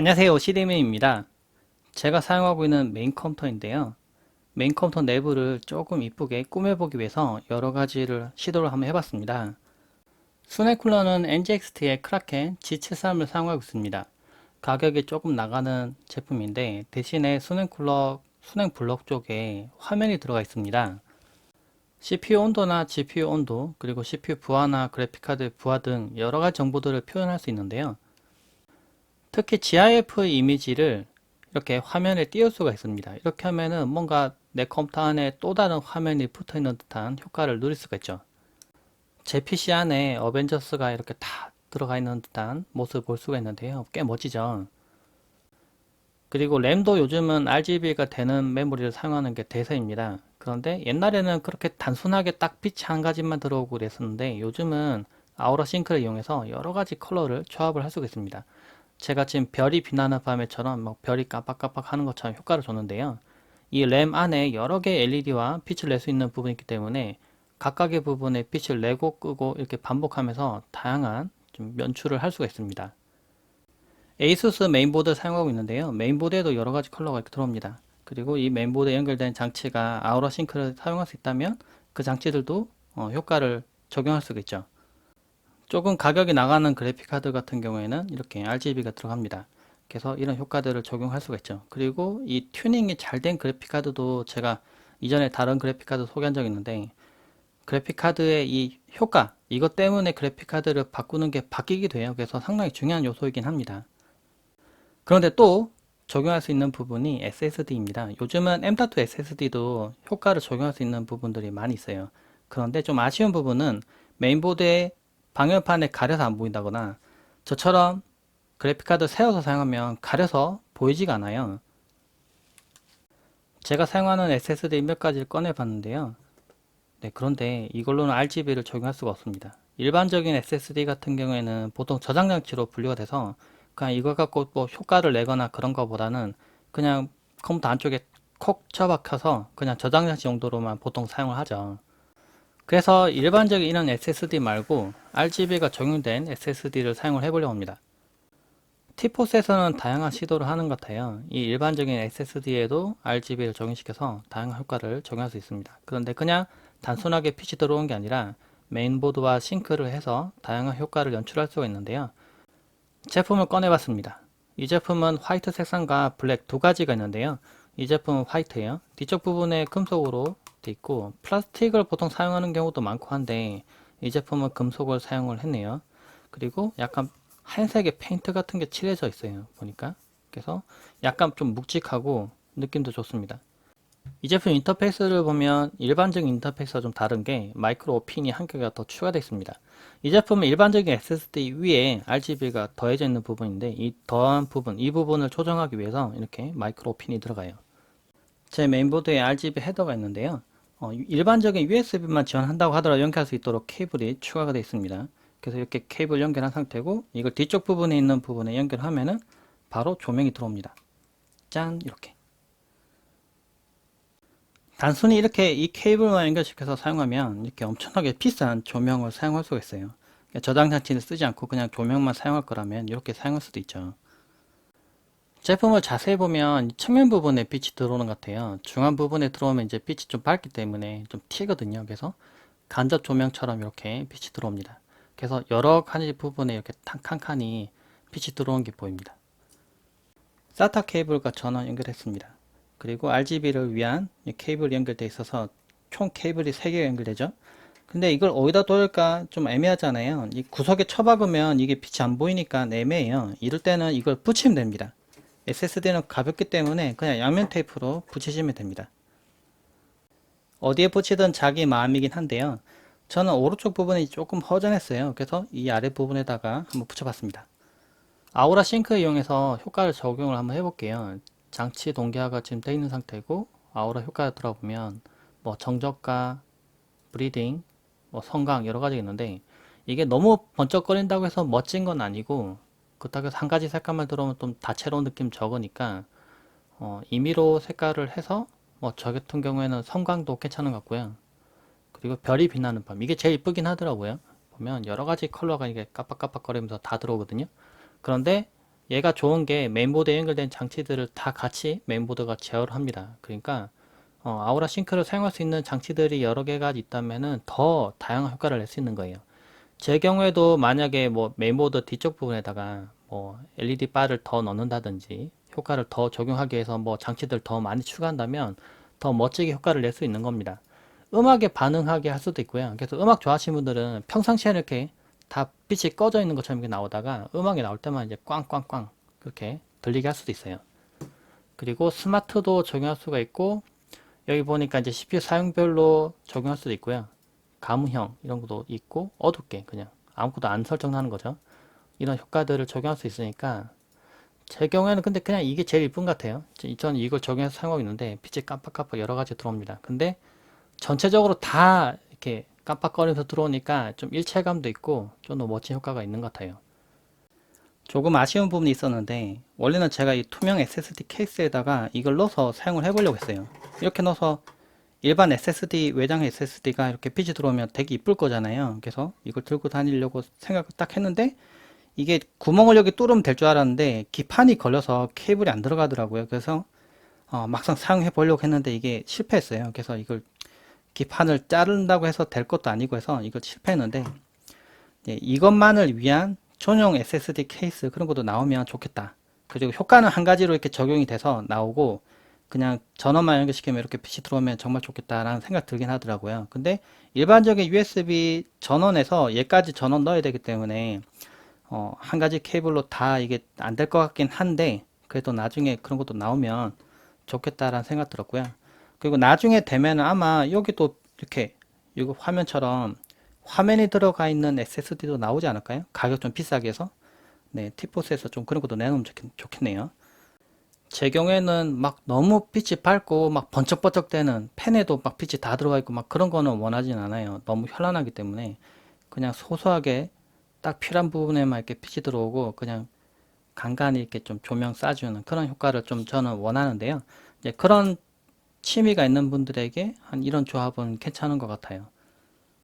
안녕하세요. 시리맨입니다. 제가 사용하고 있는 메인 컴퓨터인데요. 메인 컴퓨터 내부를 조금 이쁘게 꾸며보기 위해서 여러가지를 시도를 한번 해봤습니다. 수냉쿨러는 NGXT의 크라켄 G73을 사용하고 있습니다. 가격이 조금 나가는 제품인데 대신에 수냉쿨러 수냉 블록 쪽에 화면이 들어가 있습니다. CPU 온도나 GPU 온도 그리고 CPU 부하나 그래픽카드 부하 등 여러가지 정보들을 표현할 수 있는데요 특히 GIF 이미지를 이렇게 화면에 띄울 수가 있습니다. 이렇게 하면은 뭔가 내 컴퓨터 안에 또 다른 화면이 붙어 있는 듯한 효과를 누릴 수가 있죠. 제 PC 안에 어벤져스가 이렇게 다 들어가 있는 듯한 모습을 볼 수가 있는데요. 꽤 멋지죠. 그리고 램도 요즘은 RGB가 되는 메모리를 사용하는 게 대세입니다. 그런데 옛날에는 그렇게 단순하게 딱 빛이 한 가지만 들어오고 그랬었는데 요즘은 아우라 싱크를 이용해서 여러 가지 컬러를 조합을 할 수가 있습니다. 제가 지금 별이 빛나는 밤에처럼 막 별이 깜빡깜빡 하는 것처럼 효과를 줬는데요. 이 램 안에 여러 개의 LED와 빛을 낼 수 있는 부분이 있기 때문에 각각의 부분에 빛을 내고 끄고 이렇게 반복하면서 다양한 좀 연출을 할 수가 있습니다. 에이수스 메인보드를 사용하고 있는데요. 메인보드에도 여러 가지 컬러가 이렇게 들어옵니다. 그리고 이 메인보드에 연결된 장치가 아우라 싱크를 사용할 수 있다면 그 장치들도 어, 효과를 적용할 수가 있죠. 조금 가격이 나가는 그래픽 카드 같은 경우에는 이렇게 RGB가 들어갑니다. 그래서 이런 효과들을 적용할 수가 있죠. 그리고 이 튜닝이 잘 된 그래픽 카드도 제가 이전에 다른 그래픽 카드 소개한 적이 있는데 그래픽 카드의 이 효과 이것 때문에 그래픽 카드를 바꾸는 게 바뀌기도 해요. 그래서 상당히 중요한 요소이긴 합니다. 그런데 또 적용할 수 있는 부분이 SSD입니다. 요즘은 M.2 SSD도 효과를 적용할 수 있는 부분들이 많이 있어요. 그런데 좀 아쉬운 부분은 메인보드에 방열판에 가려서 안 보인다거나 저처럼 그래픽카드 세워서 사용하면 가려서 보이지가 않아요. 제가 사용하는 SSD 몇 가지를 꺼내 봤는데요. 네, 그런데 이걸로는 RGB를 적용할 수가 없습니다. 일반적인 SSD 같은 경우에는 보통 저장 장치로 분류가 돼서 그냥 이걸 갖고 뭐 효과를 내거나 그런 거보다는 그냥 컴퓨터 안쪽에 콕 처박혀서 그냥 저장 장치 정도로만 보통 사용을 하죠. 그래서 일반적인 이런 SSD 말고 RGB가 적용된 SSD를 사용을 해보려고 합니다. 티포스에서는 다양한 시도를 하는 것 같아요. 이 일반적인 SSD에도 RGB를 적용시켜서 다양한 효과를 적용할 수 있습니다. 그런데 그냥 단순하게 PC 들어온 게 아니라 메인보드와 싱크를 해서 다양한 효과를 연출할 수가 있는데요. 제품을 꺼내봤습니다. 이 제품은 화이트 색상과 블랙 두 가지가 있는데요. 이 제품은 화이트예요. 뒤쪽 부분에 금속으로 돼 있고 플라스틱을 보통 사용하는 경우도 많고 한데 이 제품은 금속을 사용을 했네요. 그리고 약간 하얀색의 페인트 같은 게 칠해져 있어요. 보니까. 그래서 약간 좀 묵직하고 느낌도 좋습니다. 이 제품 인터페이스를 보면 일반적인 인터페이스와 좀 다른 게 마이크로 핀이 한 개가 더 추가되어 있습니다. 이 제품은 일반적인 SSD 위에 RGB가 더해져 있는 부분인데 이 더한 부분, 이 부분을 조정하기 위해서 이렇게 마이크로 핀이 들어가요. 제 메인보드에 RGB 헤더가 있는데요. 어, 일반적인 USB만 지원한다고 하더라도 연결할 수 있도록 케이블이 추가가 되어 있습니다. 그래서 이렇게 케이블 연결한 상태고 이걸 뒤쪽 부분에 있는 부분에 연결하면은 바로 조명이 들어옵니다. 짠 이렇게 단순히 이렇게 이 케이블만 연결시켜서 사용하면 이렇게 엄청나게 비싼 조명을 사용할 수가 있어요. 그러니까 저장 장치를 쓰지 않고 그냥 조명만 사용할 거라면 이렇게 사용할 수도 있죠. 제품을 자세히 보면 측면 부분에 빛이 들어오는 것 같아요. 중앙 부분에 들어오면 이제 빛이 좀 밝기 때문에 좀 튀거든요. 그래서 간접 조명처럼 이렇게 빛이 들어옵니다. 그래서 여러 가지 부분에 이렇게 칸칸이 빛이 들어오는 게 보입니다. SATA 케이블과 전원 연결했습니다. 그리고 RGB를 위한 케이블이 연결되어 있어서 총 케이블이 3개가 연결되죠. 근데 이걸 어디다 둬을까 좀 애매하잖아요. 이 구석에 쳐박으면 이게 빛이 안 보이니까 애매해요. 이럴 때는 이걸 붙이면 됩니다. SSD는 가볍기 때문에 그냥 양면 테이프로 붙이시면 됩니다. 어디에 붙이든 자기 마음이긴 한데요. 저는 오른쪽 부분이 조금 허전했어요. 그래서 이 아래 부분에다가 한번 붙여봤습니다. 아우라 싱크 이용해서 효과를 적용을 한번 해볼게요. 장치 동기화가 지금 되어 있는 상태고 아우라 효과가 들어보면 뭐 정적과 브리딩, 뭐 성강 여러 가지 있는데 이게 너무 번쩍거린다고 해서 멋진 건 아니고 그렇다고 한 가지 색깔만 들어오면 좀 다채로운 느낌 적으니까 어, 임의로 색깔을 해서 뭐 저 같은 경우에는 성광도 괜찮은 것 같고요. 그리고 별이 빛나는 밤 이게 제일 이쁘긴 하더라고요. 보면 여러 가지 컬러가 이게 깜빡깜빡거리면서 다 들어오거든요. 그런데 얘가 좋은 게 메인보드에 연결된 장치들을 다 같이 메인보드가 제어를 합니다. 그러니까 어, 아우라 싱크를 사용할 수 있는 장치들이 여러 개가 있다면은 더 다양한 효과를 낼 수 있는 거예요. 제 경우에도 만약에 뭐 메인보드 뒤쪽 부분에다가 뭐 LED 바를 더 넣는다든지 효과를 더 적용하기 위해서 뭐 장치들 더 많이 추가한다면 더 멋지게 효과를 낼 수 있는 겁니다. 음악에 반응하게 할 수도 있고요. 그래서 음악 좋아하시는 분들은 평상시에 이렇게 다 빛이 꺼져 있는 것처럼 이렇게 나오다가 음악이 나올 때만 이제 꽝꽝꽝 그렇게 들리게 할 수도 있어요. 그리고 스마트도 적용할 수가 있고 여기 보니까 이제 CPU 사용별로 적용할 수도 있고요. 가무형 이런 것도 있고 어둡게 그냥 아무것도 안 설정하는 거죠. 이런 효과들을 적용할 수 있으니까 제 경우에는 근데 그냥 이게 제일 이쁜 것 같아요. 저는 이걸 적용해서 사용하고 있는데 빛이 깜빡깜빡 여러 가지 들어옵니다. 근데 전체적으로 다 이렇게 깜빡거리면서 들어오니까 좀 일체감도 있고 좀 더 멋진 효과가 있는 것 같아요. 조금 아쉬운 부분이 있었는데 원래는 제가 이 투명 SSD 케이스에다가 이걸 넣어서 사용을 해보려고 했어요. 이렇게 넣어서 일반 SSD 외장 SSD가 이렇게 빛이 들어오면 되게 이쁠 거잖아요. 그래서 이걸 들고 다니려고 생각을 딱 했는데 이게 구멍을 여기 뚫으면 될 줄 알았는데 기판이 걸려서 케이블이 안 들어가더라고요. 그래서 어, 막상 사용해 보려고 했는데 이게 실패했어요. 그래서 이걸 기판을 자른다고 해서 될 것도 아니고 해서 이걸 실패했는데 예, 이것만을 위한 전용 SSD 케이스 그런 것도 나오면 좋겠다. 그리고 효과는 한 가지로 이렇게 적용이 돼서 나오고 그냥 전원만 연결시키면 이렇게 빛이 들어오면 정말 좋겠다라는 생각 들긴 하더라고요. 근데 일반적인 USB 전원에서 얘까지 전원 넣어야 되기 때문에 어, 한 가지 케이블로 다 이게 안 될 것 같긴 한데 그래도 나중에 그런 것도 나오면 좋겠다라는 생각 들었고요. 그리고 나중에 되면 아마 여기도 이렇게 이거 화면처럼 화면이 들어가 있는 SSD도 나오지 않을까요? 가격 좀 비싸게 해서 네, 티포스에서 좀 그런 것도 내놓으면 좋겠, 좋겠네요. 제 경우에는 막 너무 빛이 밝고 막 번쩍번쩍 되는 펜에도 막 빛이 다 들어가 있고 막 그런 거는 원하진 않아요. 너무 현란하기 때문에 그냥 소소하게 딱 필요한 부분에만 이렇게 빛이 들어오고 그냥 간간히 이렇게 좀 조명 쏴주는 그런 효과를 좀 저는 원하는데요. 이제 그런 취미가 있는 분들에게 한 이런 조합은 괜찮은 것 같아요.